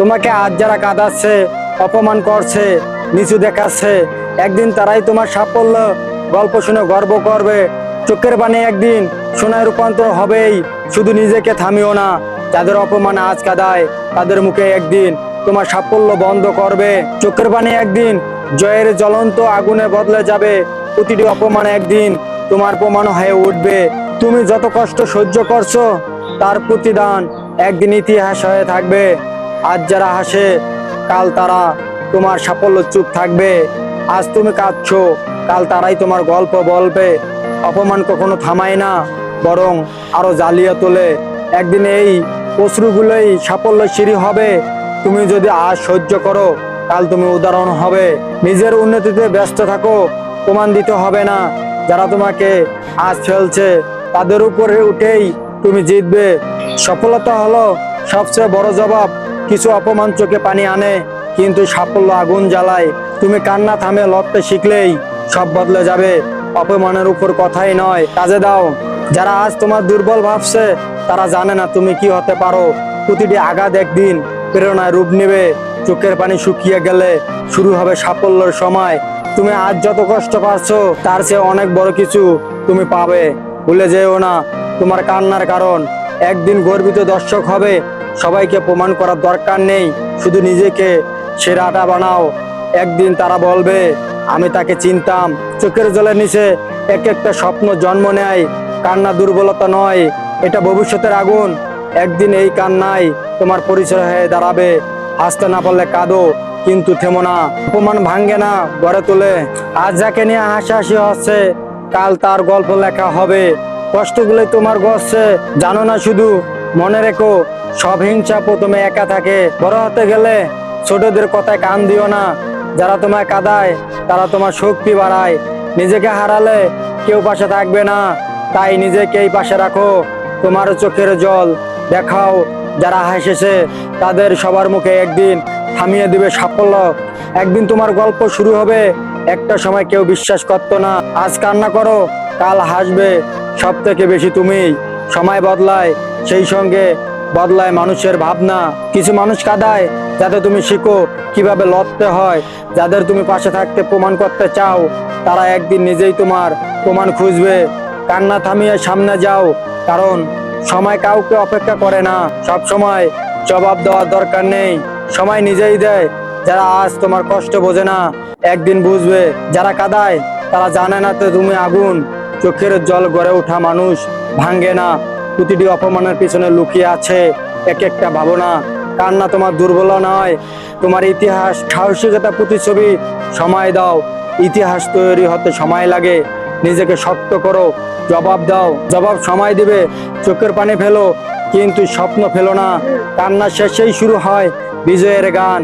তোমাকে আজ যারা কাঁদাচ্ছে, অপমান করছে, নিচু দেখাচ্ছে, একদিন তারাই তোমার সাফল্য, গল্প শুনে গর্ব করবে। চোখের পানি একদিন সোনায় রূপান্তর হবেই, শুধু নিজেকে থামিও না, যাদের অপমান আজ কাদায়, তাদের মুখে একদিন তোমার সাফল্য বন্ধ করবে। চোখের পানি একদিন জয়ের জ্বলন্ত আগুনে বদলে যাবে, প্রতিটি অপমান একদিন তোমার প্রমাণ হয়ে উঠবে। তুমি যত কষ্ট সহ্য করছ, তার প্রতিদান একদিন ইতিহাস হয়ে থাকবে। আজ যারা হাসে, কাল তারা তোমার সাফল্য চুপ থাকবে। আজ তুমি কাঁদছো, কাল তারাই তোমার গল্প বলবে। অপমান কখনো থামায় না, বরং আরও জ্বালিয়ে তোলে। একদিন এই অশ্রুগুলোই সাফল্য সিঁড়ি হবে। তুমি যদি আজ সহ্য করো, কাল তুমি উদাহরণ হবে। নিজের উন্নতিতে ব্যস্ত থাকো, প্রমাণ দিতে হবে না। যারা তোমাকে আজ ফেলছে, তাদের উপরে উঠেই তুমি জিতবে। সফলতা হলো সবচেয়ে বড় জবাব। কিছু অপমান চোখে পানি আনে, কিন্তু সাফল্য আগুন জ্বালায়। তুমি কান্না থামে, লড়তে শিখলেই সব বদলে যাবে। অপমানের উপর কথাই নয়, কাজে দাও। যারা আজ তোমার দুর্বল ভাবছে, তারা জানে না তুমি কি হতে পারো। প্রতিটি আঘাত একদিন প্রেরণায় রূপ নেবে। চোখের পানি শুকিয়ে গেলে শুরু হবে সাফল্যের সময়। তুমি আজ যত কষ্ট পাচ্ছো, তার চেয়ে অনেক বড় কিছু তুমি পাবে। ভুলে যেও না তোমার কান্নার কারণ। একদিন গর্বিত দর্শক হবে সবাইকে প্রমাণ করার দরকার নেই। শুধু নিজেকে সেরাটা বানাও। একদিন তারা বলবে, আমি তাকে চিনতাম। চোখের জলের নিচে এক একটা স্বপ্ন জন্ম নেয়। কান্না দুর্বলতা নয়। এটা ভবিষ্যতের আগুন। একদিন এই কান্নাই তোমার পরিচয় হয়ে দাঁড়াবে। হাসতে না পারলে কাঁদো, কিন্তু থেমো না। অপমান ভাঙ্গে না গড়ে তোলে। আজ যাকে নিয়ে হাসাহাসি হচ্ছে, কাল তার গল্প লেখা হবে। কষ্টগুলোই তোমার গচ্ছে জানো না শুধু, মনে রেখো সব হিংসা প্রথমে একা থাকে। বড় হতে গেলে ছোটদের কথায় কান দিও না। যারা তোমায় কাঁদায়, তারা তোমার শক্তি বাড়ায়। নিজেকে হারালে কেউ পাশে থাকবে না। তাই নিজেকেই পাশে রাখো। তোমার চোখের জল। দেখাও যারা হাসেছে, তাদের সবার মুখে একদিন থামিয়ে দিবে সাফল্য। একদিন তোমার গল্প শুরু হবে। একটা সময় কেউ বিশ্বাস করতো না। আজ কান্না করো, কাল হাসবে। সব থেকে বেশি তুমি। সময় বদলায়, সেই সঙ্গে বদলায় মানুষের ভাবনা। কিছু মানুষ কাদায়, যাতে তুমি শিখো কীভাবে লড়তে হয়। যাদের তুমি পাশে থাকতে প্রমাণ করতে চাও, তারা একদিন নিজেই তোমার প্রমাণ খুঁজবে। কান্না থামিয়ে সামনে যাও, কারণ সময় কাউকে অপেক্ষা করে না। সব সময় জবাব দেওয়ার দরকার নেই। সময় নিজেই দেয়, যারা আজ তোমার কষ্ট বোঝে না, একদিন বুঝবে। যারা কাদায়, তারা জানে না তো তুমি আগুন। চোখের জল গড়ে ওঠা মানুষ ভাঙ্গে না। প্রতিটি অপমানের পিছনে লুকিয়ে আছে এক একটা ভাবনা। কান্না তোমার দুর্বল নয়, তোমার ইতিহাস সাহসিকতা প্রতিচ্ছবি সময় দাও। ইতিহাস তৈরি হতে সময় লাগে, নিজেকে শক্ত করো, জবাব দাও। জবাব সময় দিবে, চোখের পানি ফেলো, কিন্তু স্বপ্ন ফেলো না। কান্না শেষেই শুরু হয় বিজয়ের গান।